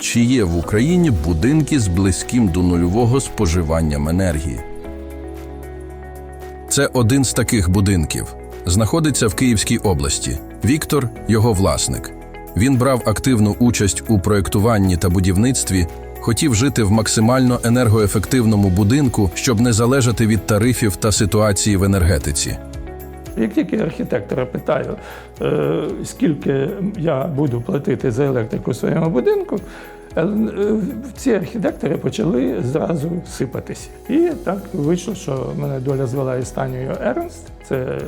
чи є в Україні будинки з близьким до нульового споживанням енергії. Це один з таких будинків. Знаходиться в Київській області. Віктор його власник. Він брав активну участь у проєктуванні та будівництві, хотів жити в максимально енергоефективному будинку, щоб не залежати від тарифів та ситуації в енергетиці. Як тільки архітектора питаю, е, скільки я буду платити за електрику в своєму будинку, е, ці архітектори почали зразу сипатися. І так вийшло, що мене доля звела із Ернст, це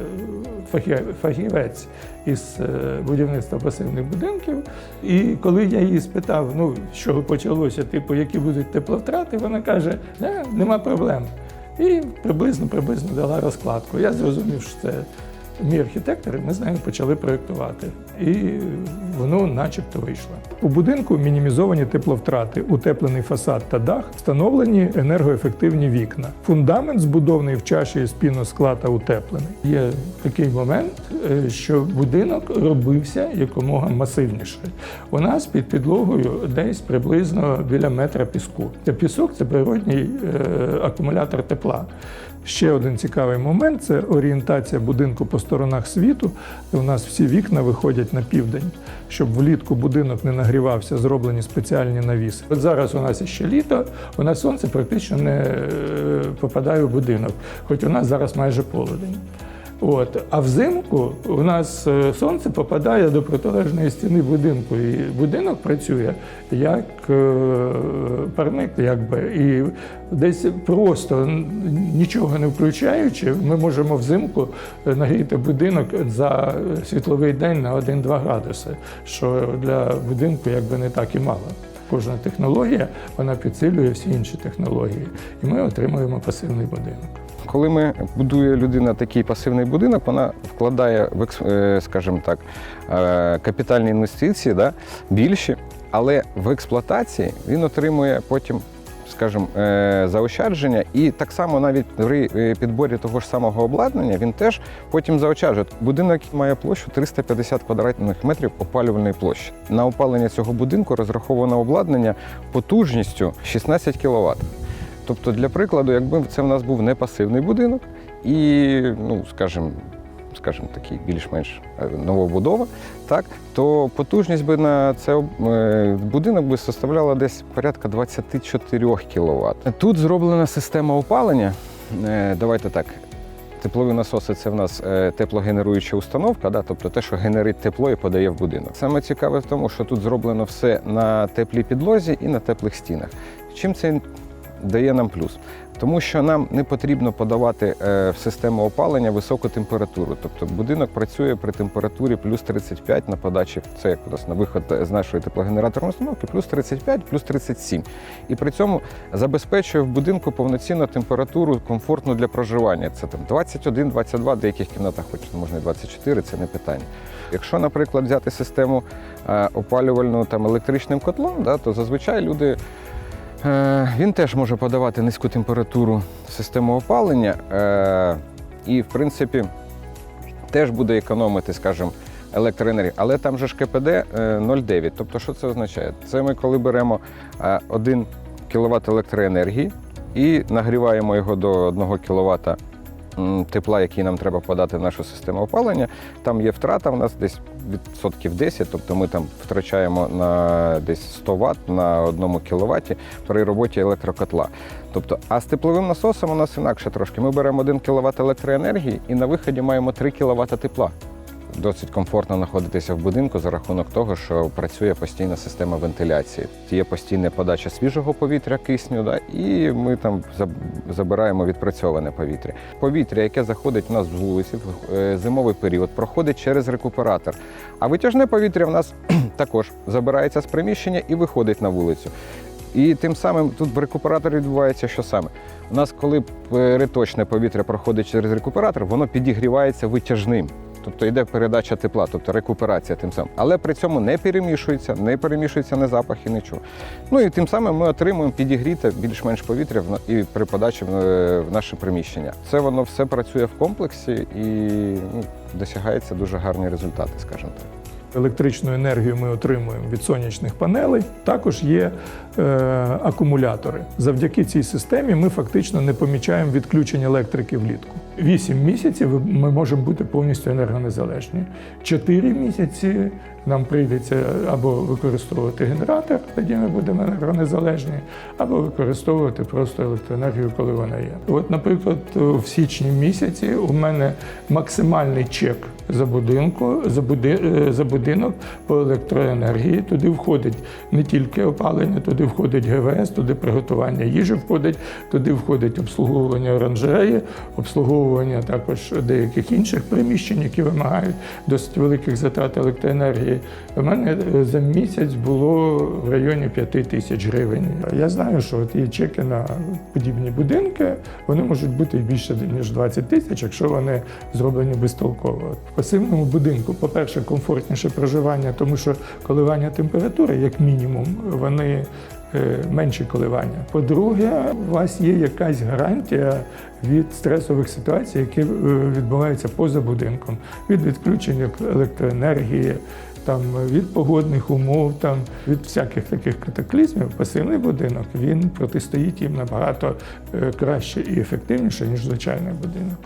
фахівець із е, будівництва пасивних будинків. І коли я її спитав, ну що почалося, типу, які будуть тепловтрати, вона каже: не, нема проблем. І приблизно приблизно дала розкладку. Я зрозумів, що це мій архітектор, ми з нею почали проєктувати. І воно начебто вийшло. У будинку мінімізовані тепловтрати, утеплений фасад та дах, встановлені енергоефективні вікна. Фундамент збудований в чаші з піноскла та утеплений. Є такий момент, е, що будинок робився якомога масивніше. У нас під підлогою десь приблизно біля метра піску. Це пісок це природній е, акумулятор тепла. Ще один цікавий момент це орієнтація будинку по сторонах світу. У нас всі вікна виходять на південь, щоб влітку будинок не нагрівався, зроблені спеціальні навіси. От зараз у нас ще літо, у нас сонце практично не е, попадає в будинок, хоч у нас зараз майже полудень. От. А взимку у нас е, сонце попадає до протилежної стіни будинку, і будинок працює як е, парник, якби. І десь просто нічого не включаючи, ми можемо взимку е, нагріти будинок за світловий день на 1-2 градуси, що для будинку якби не так і мало. Кожна технологія вона підсилює всі інші технології, і ми отримуємо пасивний будинок. Коли ми будує людина такий пасивний будинок, вона вкладає е, скажімо так, е, капітальні інвестиції, да, більші, але в експлуатації він отримує потім. Скажімо, е, заощадження, і так само навіть при підборі того ж самого обладнання він теж потім заощаджує. Будинок має площу 350 квадратних метрів опалювальної площі. На опалення цього будинку розраховано обладнання потужністю 16 кВт. Тобто, для прикладу, якби це в нас був не пасивний будинок і, ну, скажімо, скажімо, такий більш-менш е, новобудова, так, то потужність би на цей е, будинок би составляла десь порядка 24 кВт. Тут зроблена система опалення. Е, Давайте так. Теплові насоси це в нас теплогенеруюча установка, да, тобто те, що генерить тепло і подає в будинок. Саме цікаве в тому, що тут зроблено все на теплій підлозі і на теплих стінах. Чим це дає нам плюс? Тому що нам не потрібно подавати е, в систему опалення високу температуру. Тобто будинок працює при температурі плюс 35 на подачі, це як у нас на виход з нашої теплогенераторної установки, плюс 35, плюс 37. І при цьому забезпечує в будинку повноцінну температуру комфортну для проживання. Це там 21-22, в деяких кімнатах хоч можна і 24, це не питання. Якщо, наприклад, взяти систему е, опалювальну там електричним котлом, да, то зазвичай люди. Е, Він теж може подавати низьку температуру в систему опалення е, і, в принципі, теж буде економити, скажімо, електроенергію. Але там же ж КПД е, 0,9. Тобто, що це означає? Це ми коли беремо е, 1 кВт електроенергії і нагріваємо його до 1 кВт тепла, який нам треба подати в нашу систему опалення. Там є втрата в нас десь відсотків 10, тобто ми там втрачаємо на десь 100 Вт на 1 кВт при роботі електрокотла. Тобто, а з тепловим насосом у нас інакше трошки. Ми беремо 1 кВт електроенергії і на виході маємо 3 кВт тепла. Досить комфортно знаходитися в будинку за рахунок того, що працює постійна система вентиляції. Є постійна подача свіжого повітря, кисню, да, і ми там забираємо відпрацьоване повітря. Повітря, яке заходить у нас з вулиці в е, зимовий період, проходить через рекуператор. А витяжне повітря в нас також забирається з приміщення і виходить на вулицю. І тим самим тут в рекуператорі відбувається що саме? У нас, коли переточне повітря проходить через рекуператор, воно підігрівається витяжним. Тобто йде передача тепла, тобто рекуперація тим самим. Але при цьому не перемішується, не перемішується не запах і нічого. Ну і тим самим ми отримуємо підігріте більш-менш повітря і при подачі е, в наше приміщення. Це воно все працює в комплексі і ну, досягається дуже гарні результати, скажімо так. Електричну енергію ми отримуємо від сонячних панелей. Також є е, акумулятори. Завдяки цій системі ми фактично не помічаємо відключення електрики влітку. Вісім місяців ми можемо бути повністю енергонезалежні. Чотири місяці нам прийдеться або використовувати генератор, тоді ми будемо енергонезалежні, або використовувати просто електроенергію, коли вона є. От, наприклад, в січні місяці у мене максимальний чек за будинку, за, буди, е, за будинок по електроенергії. Туди входить не тільки опалення, туди входить ГВС, туди приготування їжі входить, туди входить обслуговування оранжереї, обслуговування також деяких інших приміщень, які вимагають досить великих затрат електроенергії. У мене е, за місяць було в районі 5 тисяч гривень. Я знаю, що от є чеки на подібні будинки, вони можуть бути більше ніж 20 тисяч, якщо вони зроблені безтолково. В пасивному будинку, по-перше, комфортніше проживання, тому що коливання температури, як мінімум, вони е, менші коливання. По-друге, у вас є якась гарантія від стресових ситуацій, які е, відбуваються поза будинком, від відключення електроенергії. Там від погодних умов, там від всяких таких катаклізмів, пасивний будинок він протистоїть їм набагато е, краще і ефективніше, ніж звичайний будинок.